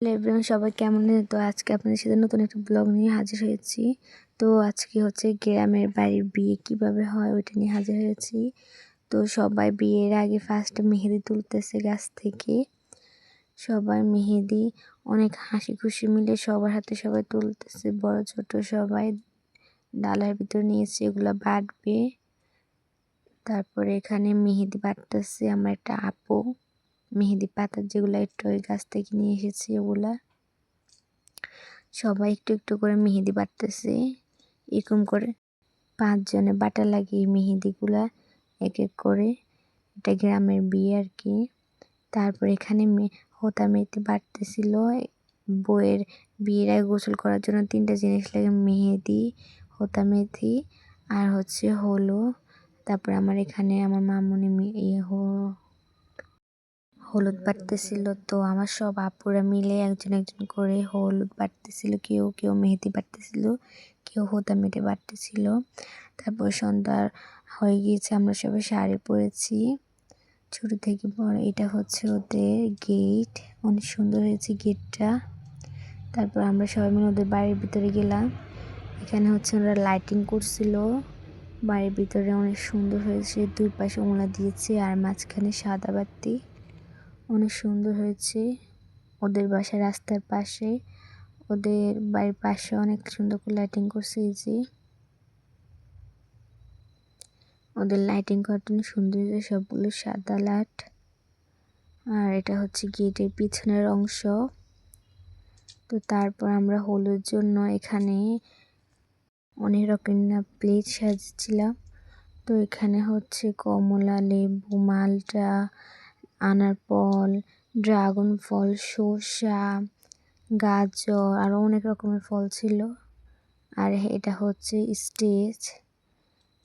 Everyone সবাই কেমন তো আজকে আপনাদের সাথে নতুন একটা ব্লগ নিয়ে হাজির হয়েছি। তো আজকে হচ্ছে গ্রামের বাড়ির বিয়ে কীভাবে হয় ওইটা নিয়ে হাজির হয়েছি। তো সবাই বিয়ের আগে ফার্স্ট মেহেদি তুলতেছে গাছ থেকে। সবাই মেহেদি, অনেক হাসি খুশি মিলে সবার হাতে সবাই তুলতেছে, বড় ছোট সবাই ডালার ভিতর নিয়েছে, এগুলো বাটবে। তারপরে এখানে মেহেদি বাটতেছে, আমার একটা আপু। মেহেদি পাতা যেগুলো একটু ওই গাছ থেকে নিয়ে এসেছি ওগুলা। সবাই একটু একটু করে মেহেদি বাটতেছে। এরকম করে পাঁচজনে বাটা লাগিয়ে মেহেদিগুলা এক এক করে। এটা গ্রামের বিয়ে আর কি। তারপর এখানে হোতা মেয়েতে বাটতেছিল। বইয়ের বিয়ের আগে গোসল করার জন্য তিনটা জিনিস লাগে, মেহেদি, হোতা মেথি আর হচ্ছে হলো তারপর আমার এখানে আমার মামুনি ইয়ে হলুদ বাটতেছিল, তো আমার সব আপুরা মিলে একজন একজন করে হলুদ বাটতেছিল, কেউ কেউ মেহেদি বাটতেছিল, কেউ হোতা মেটে বাটতেছিল। তারপর সন্ধ্যার হয়ে গিয়েছে, আমরা সবাই শাড়ি পরেছি। ছোট থেকে বড়, এটা হচ্ছে ওদের গেট অনেক সুন্দর হয়েছে গেটটা তারপর আমরা সবাই মিলে ওদের বাড়ির ভিতরে গেলাম। এখানে হচ্ছে ওরা লাইটিং করছিল। বাড়ির ভিতরে অনেক সুন্দর হয়েছে, দুই পাশে ওমলা দিয়েছে আর মাঝখানে সাদা বাতি। অনেক সুন্দর হয়েছে। ওদের বাসা রাস্তার পাশে। ওদের বাড়ির পাশে অনেক সুন্দর করে লাইটিং করছে যে। ওদের লাইটিং করার জন্য সুন্দর সবগুলো সাদা লাইট আর এটা হচ্ছে গেটের পিছনের অংশ। তো তারপর আমরা হলুদ জন্য এখানে অনেক রকমের প্লেট সাজিয়েছিলাম। তো এখানে হচ্ছে কমলা, লেবু, মালটা আনার ফল, ড্রাগন ফল শসা গাজর আরও অনেক রকমের ফল ছিল। আর এটা হচ্ছে স্টেজ।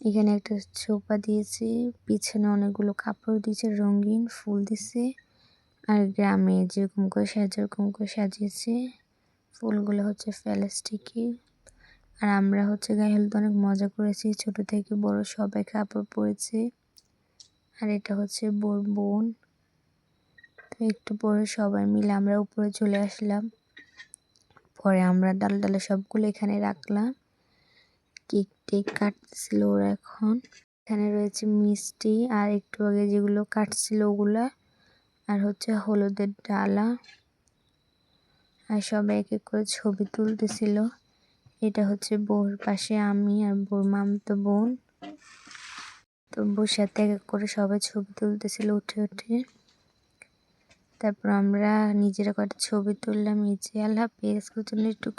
এখানে একটা সোফা দিয়েছে, পিছনে অনেকগুলো কাপড় দিয়েছে, রঙিন ফুল দিছে। আর গ্রামে যেরকম করে সাজে, ওরকম করে সাজিয়েছে। ফুলগুলো হচ্ছে প্লাস্টিকের আর আমরা হচ্ছে গায়ে হলুদ অনেক মজা করেছি, ছোট থেকে বড় সবাই কাপড় পরেছে। আর এটা হচ্ছে বোর বোন। তো একটু পরে সবাই মিলে আমরা উপরে চলে আসলাম। পরে আমরা ডাল ডালে সবগুলো এখানে রাখলাম। কেক টেক কাটছিল ওরা এখন। এখানে রয়েছে মিষ্টি আর একটু আগে যেগুলো কাটছিল ওগুলা। আর হচ্ছে হলুদের ডালা। আর সবাই এক এক করে ছবি তুলতেছিল। এটা হচ্ছে বউর পাশে আমি আর বউর মামতো বোন। তো বউর সাথে এক এক করে সবাই ছবি তুলতেছিল উঠে উঠে। তারপর আমরা নিজেরা কয়েকটা ছবি তুললাম এই যে আল্লাহ হাফেজ একটু